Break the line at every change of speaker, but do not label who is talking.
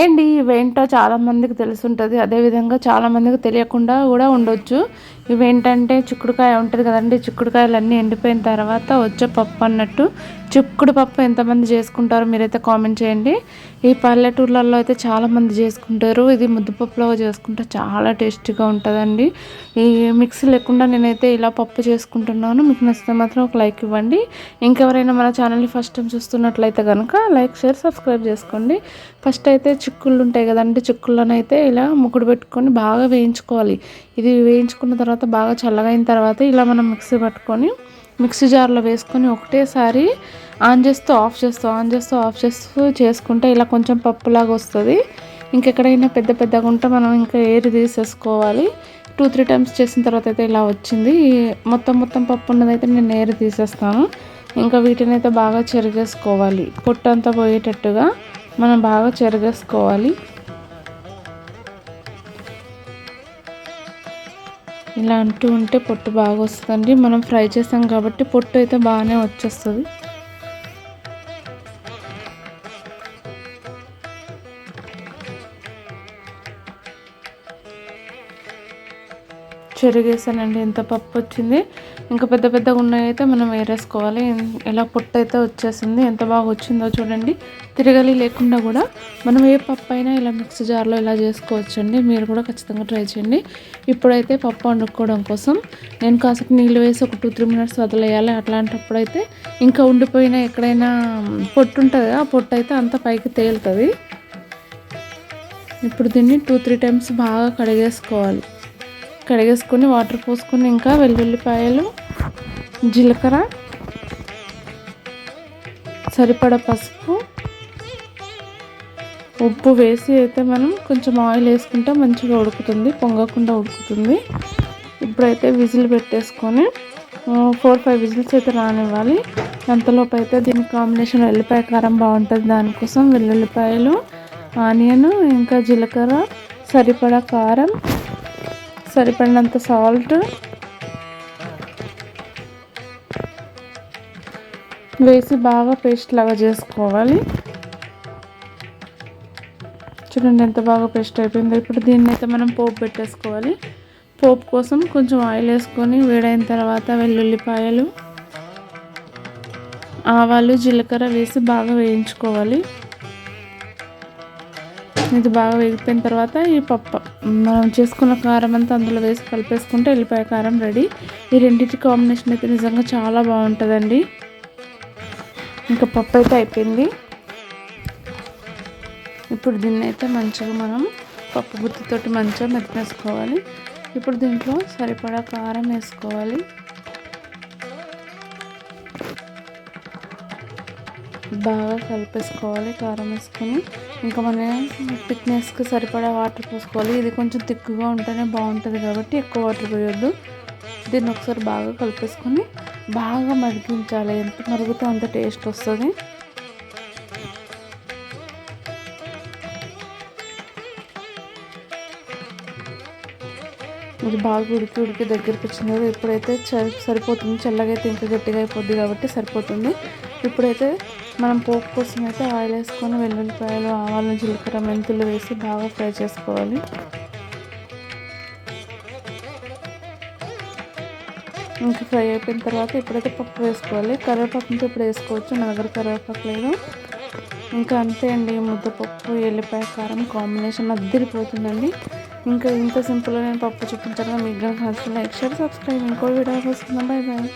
Hi అండి ఇవేంటో చాలామందికి తెలుసుంటుంది. అదేవిధంగా చాలామందికి తెలియకుండా కూడా ఉండొచ్చు. ఇవేంటంటే చిక్కుడుకాయ ఉంటుంది కదండి. చిక్కుడుకాయలు అన్నీ ఎండిపోయిన తర్వాత వచ్చే పప్పు అన్నట్టు. చిక్కుడు పప్పు ఎంతమంది చేసుకుంటారో మీరైతే కామెంట్ చేయండి. ఈ పల్లెటూర్లలో అయితే చాలామంది చేసుకుంటారు. ఇది ముద్దపప్పులో చేసుకుంటే చాలా టేస్టీగా ఉంటుందండి. ఈ మిక్సీ లేకుండా నేనైతే ఇలా పప్పు చేసుకుంటున్నాను. మీకు నచ్చితే మాత్రం ఒక లైక్ ఇవ్వండి. ఇంకెవరైనా మన ఛానల్ని ఫస్ట్ టైం చూస్తున్నట్లయితే కనుక లైక్ షేర్ సబ్స్క్రైబ్ చేసుకోండి. ఫస్ట్ అయితే చిక్కుళ్ళు ఉంటాయి కదండి చిక్కుళ్ళనైతే ఇలా ముక్కుడు పెట్టుకొని బాగా వేయించుకోవాలి. ఇది వేయించుకున్న తర్వాత బాగా చల్లగా అయిన తర్వాత ఇలా మనం మిక్సీ పట్టుకొని మిక్సీ జార్లో వేసుకొని ఒకటేసారి ఆన్ చేస్తూ ఆఫ్ చేస్తూ ఆన్ చేస్తూ ఆఫ్ చేస్తూ చేసుకుంటే ఇలా కొంచెం పప్పులాగా వస్తుంది. ఇంకెక్కడైనా పెద్ద పెద్దగా ఉంటే మనం ఇంకా ఏరి తీసేసుకోవాలి. టూ త్రీ టైమ్స్ చేసిన తర్వాత అయితే ఇలా వచ్చింది. మొత్తం మొత్తం పప్పు ఉన్నదైతే నేను ఏరి తీసేస్తాను. ఇంకా వీటిని అయితే బాగా చెరిగేసుకోవాలి. పొట్టంతా పోయేటట్టుగా. మనం బాగా చెరగేసుకోవాలి. ఇలా అంటూ ఉంటే పొట్టు బాగా వస్తుందండి. మనం ఫ్రై చేస్తాం కాబట్టి పొట్టు అయితే బాగానే వచ్చేస్తుంది. చెరిగేసానండి. ఎంత పప్పు వచ్చింది ఇంకా పెద్ద పెద్దగా ఉన్నాయైతే మనం వేరేసుకోవాలి ఎలా పొట్టు అయితే వచ్చేసింది ఎంత బాగా వచ్చిందో చూడండి. తిరగలి లేకుండా కూడా మనం ఏ పప్పు అయినా ఇలా మిక్సీ జార్లో ఇలా చేసుకోవచ్చండి. మీరు కూడా ఖచ్చితంగా ట్రై చేయండి. ఇప్పుడైతే పప్పు వండుకోవడం కోసం నేను కాసేపు నీళ్ళు వేసి ఒక టూ త్రీ మినిట్స్ వదిలేయాలి. అట్లాంటప్పుడు అయితే ఇంకా ఉండిపోయిన ఎక్కడైనా పొట్టు ఉంటుంది ఆ పొట్టు అయితే అంత పైకి తేలుతుంది. ఇప్పుడు దీన్ని టూ త్రీ టైమ్స్ బాగా కడిగేసుకోవాలి. కడిగేసుకొని వాటర్ పోసుకుని ఇంకా వెల్లుల్లిపాయలు జీలకర్ర సరిపడ పసుపు ఉప్పు వేసి అయితే మనం కొంచెం ఆయిల్ వేసుకుంటే మంచిగా ఉడుకుతుంది పొంగకుండా ఉడుకుతుంది. ఇప్పుడైతే విజిల్ పెట్టేసుకొని ఫోర్ ఫైవ్ విజిల్స్ అయితే రానివ్వాలి. అంతలోపు అయితే దీని కాంబినేషన్ వెల్లిపాయ కారం బాగుంటుంది. దానికోసం వెల్లుల్లిపాయలు ఆనియన్ ఇంకా జీలకర్ర సరిపడా కారం సరిపడినంత సాల్ట్ వేసి బాగా పేస్ట్ లాగా చేసుకోవాలి. చూడండి ఎంత బాగా పేస్ట్ అయిపోయిందో. ఇప్పుడు దీన్ని అయితే మనం పోపు పెట్టేసుకోవాలి. పోపు కోసం కొంచెం ఆయిల్ వేసుకొని వేడైన తర్వాత వెల్లుల్లిపాయలు ఆవాలు జీలకర్ర వేసి బాగా వేయించుకోవాలి. ఇది బాగా వేగిపోయిన తర్వాత ఈ పప్పు. మనం చేసుకున్న కారం అంతా అందులో వేసి కలిపేసుకుంటే వెళ్ళిపోయే కారం రెడీ. ఈ రెండింటి కాంబినేషన్ అయితే నిజంగా చాలా బాగుంటుందండి. ఇంకా పప్పు అయితే అయిపోయింది. ఇప్పుడు దీన్ని అయితే మంచిగా మనం పప్పు గుత్తితోటి మంచిగా మెత్తనేసుకోవాలి. ఇప్పుడు దీంట్లో సరిపడా కారం వేసుకోవాలి. బాగా కలిపేసుకోవాలి కారం వేసుకొని. ఇంకా మన థిక్నెస్కి సరిపడా వాటర్ పోసుకోవాలి. ఇది కొంచెం తిక్కుగా ఉంటేనే బాగుంటుంది కాబట్టి ఎక్కువ వాటర్ పోయొద్దు. దీన్ని ఒకసారి బాగా కలిపేసుకొని బాగా మరిగించాలి. ఎంత మరుగుతో అంత టేస్ట్ వస్తుంది. ఇది బాగా ఉడికి ఉడికి దగ్గరికి వచ్చింది కదా ఇప్పుడైతే సరిపోతుంది. చల్లగా అయితే ఇంకా గట్టిగా అయిపోద్ది కాబట్టి సరిపోతుంది. ఇప్పుడైతే మనం పోపు కోసం అయితే ఆయిల్ వేసుకొని వెల్లుల్లిపాయలు ఆవాలు జీలకర్ర మెంతులు వేసి బాగా ఫ్రై చేసుకోవాలి. ఇంకా ఫ్రై అయిపోయిన తర్వాత ఇప్పుడైతే పప్పు వేసుకోవాలి కరివేపాకుతో ఇప్పుడు వేసుకోవచ్చు నా దగ్గర కరివేపాకు లేదు. ఇంకా అంతే అండి ముద్దపప్పు ఎల్లిపాయ కారం కాంబినేషన్ అద్దరిపోతుందండి. ఇంకా ఇంత సింపుల్గా నేను పప్పు చూపించాను మీకు కానీ లైక్ షేర్ సబ్స్క్రైబ్. ఇంకో వీడియో వస్తుందా? Bye bye